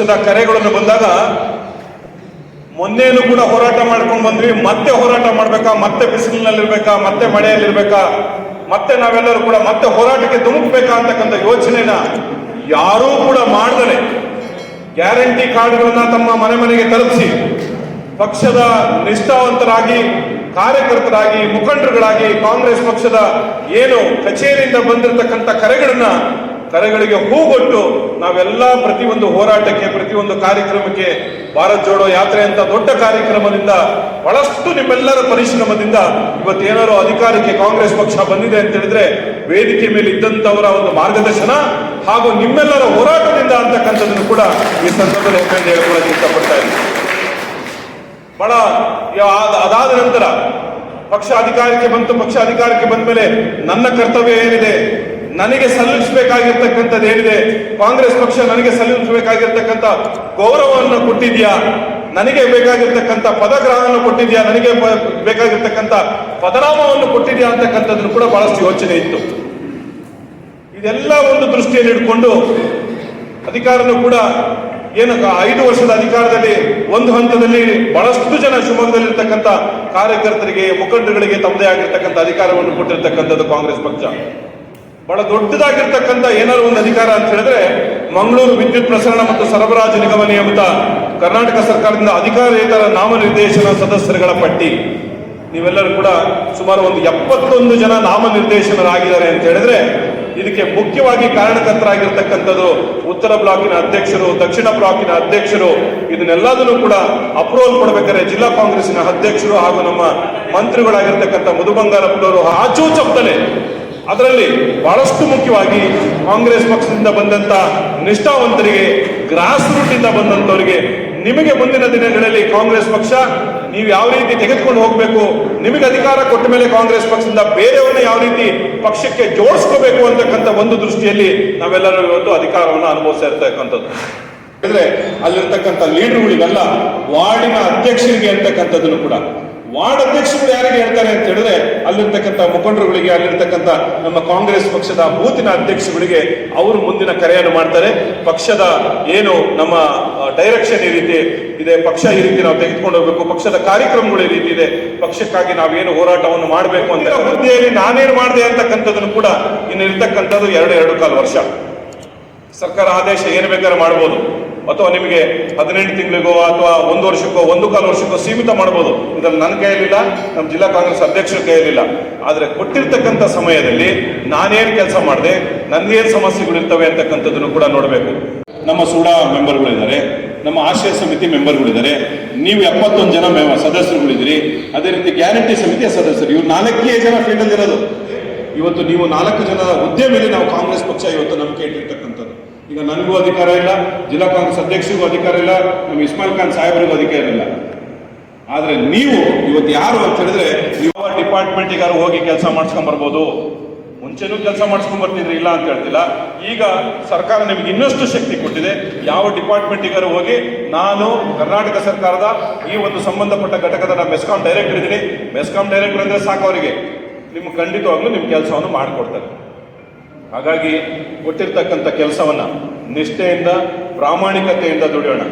ಪಕ್ಷದ ಕರೆಗಳನ್ನು ಬಂದಾಗ ಮೊನ್ನೆನೂ ಕೂಡ ಹೋರಾಟ ಮಾಡ್ಕೊಂಡು ಬಂದ್ವಿ. ಮತ್ತೆ ಹೋರಾಟ ಮಾಡ್ಬೇಕಾ? ಮತ್ತೆ ಬಿಸಿಲಿನಲ್ಲಿರ್ಬೇಕಾ? ಮತ್ತೆ ಮಳೆಯಲ್ಲಿರ್ಬೇಕಾ? ಮತ್ತೆ ನಾವೆಲ್ಲರೂ ಕೂಡ ಮತ್ತೆ ಹೋರಾಟಕ್ಕೆ ಧುಮುಕ್ಬೇಕಾ ಅಂತಕ್ಕಂಥ ಯೋಚನೆನ ಯಾರೂ ಕೂಡ ಮಾಡ್ದಲೆ ಗ್ಯಾರಂಟಿ ಕಾರ್ಡ್ಗಳನ್ನ ತಮ್ಮ ಮನೆ ಮನೆಗೆ ತಲುಪಿಸಿ ಪಕ್ಷದ ನಿಷ್ಠಾವಂತರಾಗಿ, ಕಾರ್ಯಕರ್ತರಾಗಿ, ಮುಖಂಡರುಗಳಾಗಿ ಕಾಂಗ್ರೆಸ್ ಪಕ್ಷದ ಏನು ಕಚೇರಿಯಿಂದ ಬಂದಿರತಕ್ಕಂಥ ಕರೆಗಳನ್ನ ಕರೆಗಳಿಗೆ ಹೂಗೊಟ್ಟು ನಾವೆಲ್ಲ ಪ್ರತಿಯೊಂದು ಹೋರಾಟಕ್ಕೆ, ಪ್ರತಿಯೊಂದು ಕಾರ್ಯಕ್ರಮಕ್ಕೆ ಭಾರತ್ ಜೋಡೋ ಯಾತ್ರೆ ಅಂತ ದೊಡ್ಡ ಕಾರ್ಯಕ್ರಮದಿಂದ ಬಹಳಷ್ಟು ನಿಮ್ಮೆಲ್ಲರ ಪರಿಶ್ರಮದಿಂದ ಇವತ್ತೇನಾದ್ರು ಅಧಿಕಾರಕ್ಕೆ ಕಾಂಗ್ರೆಸ್ ಪಕ್ಷ ಬಂದಿದೆ ಅಂತ ಹೇಳಿದ್ರೆ ವೇದಿಕೆ ಮೇಲೆ ಇದ್ದಂತವರ ಒಂದು ಮಾರ್ಗದರ್ಶನ ಹಾಗೂ ನಿಮ್ಮೆಲ್ಲರ ಹೋರಾಟದಿಂದ ಅಂತಕ್ಕಂಥದ್ದನ್ನು ಕೂಡ ಈ ಸಂದರ್ಭದಲ್ಲಿ ಹೆಮ್ಮೆಯಿಂದ ಹೇಳ್ಕೊಳ್ಳೋಕೆ ಇಷ್ಟಪಡ್ತಾ ಇದ್ದೀನಿ. ಬಹಳ ಅದಾದ ನಂತರ ಪಕ್ಷ ಅಧಿಕಾರಕ್ಕೆ ಬಂತು, ಪಕ್ಷ ಅಧಿಕಾರಕ್ಕೆ ಬಂದ ಮೇಲೆ ನನ್ನ ಕರ್ತವ್ಯ ಏನಿದೆ? ನನಗೆ ಸಲ್ಲಿಸಬೇಕಾಗಿರ್ತಕ್ಕಂಥದ್ದು ಏನಿದೆ? ಕಾಂಗ್ರೆಸ್ ಪಕ್ಷ ನನಗೆ ಸಲ್ಲಿಸಬೇಕಾಗಿರ್ತಕ್ಕಂಥ ಗೌರವವನ್ನು ಕೊಟ್ಟಿದ್ಯಾ? ನನಗೆ ಬೇಕಾಗಿರ್ತಕ್ಕಂಥ ಪದಗ್ರಹವನ್ನು ಕೊಟ್ಟಿದ್ಯಾ? ನನಗೆ ಬೇಕಾಗಿರ್ತಕ್ಕಂಥ ಪದನಾಮವನ್ನು ಕೊಟ್ಟಿದ್ಯಾ ಅಂತಕ್ಕಂಥದ್ದನ್ನು ಕೂಡ ಬಹಳಷ್ಟು ಯೋಚನೆ ಇತ್ತು. ಇದೆಲ್ಲ ಒಂದು ದೃಷ್ಟಿಯಲ್ಲಿ ಇಟ್ಕೊಂಡು ಅಧಿಕಾರನು ಕೂಡ ಏನು ಐದು ವರ್ಷದ ಅಧಿಕಾರದಲ್ಲಿ, ಒಂದು ಹಂತದಲ್ಲಿ ಬಹಳಷ್ಟು ಜನ ಶಿವಮೊಗ್ಗದಲ್ಲಿರ್ತಕ್ಕಂಥ ಕಾರ್ಯಕರ್ತರಿಗೆ, ಮುಖಂಡರುಗಳಿಗೆ ತಮ್ಮದೇ ಆಗಿರ್ತಕ್ಕಂಥ ಅಧಿಕಾರವನ್ನು ಕೊಟ್ಟಿರ್ತಕ್ಕಂಥದ್ದು ಕಾಂಗ್ರೆಸ್ ಪಕ್ಷ. ಬಹಳ ದೊಡ್ಡದಾಗಿರ್ತಕ್ಕಂಥ ಏನಾದ್ರು ಒಂದು ಅಧಿಕಾರ ಅಂತ ಹೇಳಿದ್ರೆ ಮಂಗಳೂರು ವಿದ್ಯುತ್ ಪ್ರಸರಣ ಮತ್ತು ಸರಬರಾಜು ನಿಗಮ ನಿಯಮಿತ ಕರ್ನಾಟಕ ಸರ್ಕಾರದಿಂದ ಅಧಿಕಾರೇತರ ನಾಮನಿರ್ದೇಶನ ಸದಸ್ಯರುಗಳ ಪಟ್ಟಿ. ನೀವೆಲ್ಲರೂ ಕೂಡ ಸುಮಾರು ಒಂದು ಎಪ್ಪತ್ತೊಂದು ಜನ ನಾಮನಿರ್ದೇಶನರಾಗಿದ್ದಾರೆ ಅಂತ ಹೇಳಿದ್ರೆ ಇದಕ್ಕೆ ಮುಖ್ಯವಾಗಿ ಕಾರಣಕರ್ತರಾಗಿರ್ತಕ್ಕಂಥದ್ದು ಉತ್ತರ ಬ್ಲಾಕಿನ ಅಧ್ಯಕ್ಷರು, ದಕ್ಷಿಣ ಬ್ಲಾಕಿನ ಅಧ್ಯಕ್ಷರು, ಇದನ್ನೆಲ್ಲದನ್ನು ಕೂಡ ಅಪ್ರೂವಲ್ ಕೊಡಬೇಕಾದ್ರೆ ಜಿಲ್ಲಾ ಕಾಂಗ್ರೆಸ್ನ ಅಧ್ಯಕ್ಷರು ಹಾಗೂ ನಮ್ಮ ಮಂತ್ರಿಗಳಾಗಿರ್ತಕ್ಕಂಥ ಮಧು ಬಂಗಾರಪ್ಪನವರು ಆಚೂ ಅದರಲ್ಲಿ ಬಹಳಷ್ಟು ಮುಖ್ಯವಾಗಿ ಕಾಂಗ್ರೆಸ್ ಪಕ್ಷದಿಂದ ಬಂದಂತ ನಿಷ್ಠಾವಂತರಿಗೆ ಗ್ರಾಸ್ ರೂಟ್ ಇಂದ ಬಂದಂತವರಿಗೆ ನಿಮಗೆ ಮುಂದಿನ ದಿನಗಳಲ್ಲಿ ಕಾಂಗ್ರೆಸ್ ಪಕ್ಷ ನೀವು ಯಾವ ರೀತಿ ತೆಗೆದುಕೊಂಡು ಹೋಗಬೇಕು, ನಿಮಗೆ ಅಧಿಕಾರ ಕೊಟ್ಟ ಮೇಲೆ ಕಾಂಗ್ರೆಸ್ ಪಕ್ಷದಿಂದ ಬೇರೆಯವ್ರನ್ನ ಯಾವ ರೀತಿ ಪಕ್ಷಕ್ಕೆ ಜೋಡಿಸ್ಕೋಬೇಕು ಅಂತಕ್ಕಂಥ ಒಂದು ದೃಷ್ಟಿಯಲ್ಲಿ ನಾವೆಲ್ಲರೂ ಇವತ್ತು ಅಧಿಕಾರವನ್ನು ಅನುಭವಿಸ್ತಾ ಇರ್ತಕ್ಕಂಥದ್ದು. ಅಂದ್ರೆ ಅಲ್ಲಿರ್ತಕ್ಕಂಥ ಲೀಡರ್ಗಳಿಗೆಲ್ಲ ವಾರ್ಡಿನ ಅಧ್ಯಕ್ಷರಿಗೆ ಅಂತಕ್ಕಂಥದ್ದನ್ನು ಕೂಡ ವಾರ್ಡ್ ಅಧ್ಯಕ್ಷರು ಯಾರಿಗೆ ಹೇಳ್ತಾರೆ ಅಂತ ಹೇಳಿದ್ರೆ ಅಲ್ಲಿರ್ತಕ್ಕಂಥ ಮುಖಂಡರುಗಳಿಗೆ, ಅಲ್ಲಿರ್ತಕ್ಕಂಥ ನಮ್ಮ ಕಾಂಗ್ರೆಸ್ ಪಕ್ಷದ ಬೂತಿನ ಅಧ್ಯಕ್ಷಗಳಿಗೆ ಅವರು ಮುಂದಿನ ಕರೆಯನ್ನು ಮಾಡ್ತಾರೆ. ಪಕ್ಷದ ಏನು ನಮ್ಮ ಡೈರೆಕ್ಷನ್ ಈ ರೀತಿ ಇದೆ, ಪಕ್ಷ ಈ ರೀತಿ ನಾವು ತೆಗೆದುಕೊಂಡು ಹೋಗ್ಬೇಕು, ಪಕ್ಷದ ಕಾರ್ಯಕ್ರಮಗಳು ಈ ರೀತಿ ಇದೆ, ಪಕ್ಷಕ್ಕಾಗಿ ನಾವೇನು ಹೋರಾಟವನ್ನು ಮಾಡಬೇಕು ಅಂತ. ಹುದ್ದೆಯಲ್ಲಿ ನಾನೇನು ಮಾಡಿದೆ ಅಂತಕ್ಕಂಥದ್ದನ್ನು ಕೂಡ ಇನ್ನು ಇರ್ತಕ್ಕಂಥದ್ದು ಎರಡು ಎರಡು ಕಾಲು ವರ್ಷ. ಸರ್ಕಾರ ಆದೇಶ ಏನು ಬೇಕಾದ್ರೆ ಮಾಡ್ಬೋದು. ಅಥವಾ ನಿಮಗೆ ಹದಿನೆಂಟು ತಿಂಗಳಿಗೋ ಅಥವಾ ಒಂದು ವರ್ಷಕ್ಕೋ, ಒಂದು ಕಾಲು ವರ್ಷಕ್ಕೋ ಸೀಮಿತ ಮಾಡ್ಬೋದು. ಇದ್ರಲ್ಲಿ ನನ್ನ ಕೈಯಲ್ಲಿಲ್ಲ, ನಮ್ಮ ಜಿಲ್ಲಾ ಕಾಂಗ್ರೆಸ್ ಅಧ್ಯಕ್ಷರ ಕೈಯಲ್ಲಿಲ್ಲ. ಆದರೆ ಕೊಟ್ಟಿರ್ತಕ್ಕಂಥ ಸಮಯದಲ್ಲಿ ನಾನೇನು ಕೆಲಸ ಮಾಡಿದೆ, ನನ್ಗೇನು ಸಮಸ್ಯೆಗಳಿರ್ತವೆ ಅಂತಕ್ಕಂಥದ್ದನ್ನು ಕೂಡ ನೋಡಬೇಕು. ನಮ್ಮ ಸೂಡಾ ಮೆಂಬರ್ಗಳಿದ್ದಾರೆ, ನಮ್ಮ ಆಶಯ ಸಮಿತಿ ಮೆಂಬರ್ಗಳಿದ್ದಾರೆ, ನೀವು ಎಪ್ಪತ್ತೊಂದು ಜನ ಸದಸ್ಯರುಗಳಿದ್ದೀರಿ. ಅದೇ ರೀತಿ ಗ್ಯಾರಂಟಿ ಸಮಿತಿಯ ಸದಸ್ಯರು, ಇವ್ರು ನಾಲ್ಕೇ ಜನ ಫೀಲ್ಡಲ್ಲಿ ಇರೋದು ಇವತ್ತು ನೀವು ನಾಲ್ಕು ಜನ ಹುದ್ದೆ ಮೇಲೆ ನಾವು ಕಾಂಗ್ರೆಸ್ ಪಕ್ಷ ಇವತ್ತು ನಂಬಿಕೆ ಇಟ್ಟಿರ್ತಕ್ಕಂಥದ್ದು ಈಗ ನನಗೂ ಅಧಿಕಾರ ಇಲ್ಲ, ಜಿಲ್ಲಾ ಕಾಂಗ್ರೆಸ್ ಅಧ್ಯಕ್ಷರಿಗೂ ಅಧಿಕಾರ ಇಲ್ಲ, ನಮ್ಮ ಇಸ್ಮಾಯಿಲ್ ಖಾನ್ ಸಾಹೇಬರಿಗೂ ಅಧಿಕಾರ ಇಲ್ಲ. ಆದರೆ ನೀವು ಇವತ್ತು ಯಾರು ಅಂತ ಹೇಳಿದ್ರೆ, ನೀವು ಡಿಪಾರ್ಟ್ಮೆಂಟಿಗಾರು ಹೋಗಿ ಕೆಲಸ ಮಾಡಿಸ್ಕೊಂಡ್ ಬರ್ಬೋದು. ಮುಂಚೆನೂ ಕೆಲಸ ಮಾಡಿಸ್ಕೊಂಡ್ ಬರ್ತಿದ್ರಿ, ಇಲ್ಲ ಅಂತ ಹೇಳ್ತಿಲ್ಲ. ಈಗ ಸರ್ಕಾರ ನಿಮ್ಗೆ ಇನ್ನಷ್ಟು ಶಕ್ತಿ ಕೊಟ್ಟಿದೆ. ಯಾವ ಡಿಪಾರ್ಟ್ಮೆಂಟಿಗಾರು ಹೋಗಿ, ನಾನು ಕರ್ನಾಟಕ ಸರ್ಕಾರದ ಈ ಒಂದು ಸಂಬಂಧಪಟ್ಟ ಘಟಕದ ನಾನು ಮೆಸ್ಕಾಂ ಡೈರೆಕ್ಟರ್ ಇದ್ದೀನಿ. ಮೆಸ್ಕಾಂ ಡೈರೆಕ್ಟರ್ ಅಂದರೆ ಸಾಕು ಅವರಿಗೆ. ನಿಮ್ಗೆ ಖಂಡಿತವಾಗ್ಲೂ ನಿಮ್ಮ ಕೆಲಸವನ್ನು ಮಾಡಿಕೊಡ್ತಾರೆ. ಹಾಗಾಗಿ ಕೊಟ್ಟಿರ್ತಕ್ಕಂಥ ಕೆಲಸವನ್ನ ನಿಷ್ಠೆಯಿಂದ ಪ್ರಾಮಾಣಿಕತೆಯಿಂದ ದುಡಿಯೋಣ.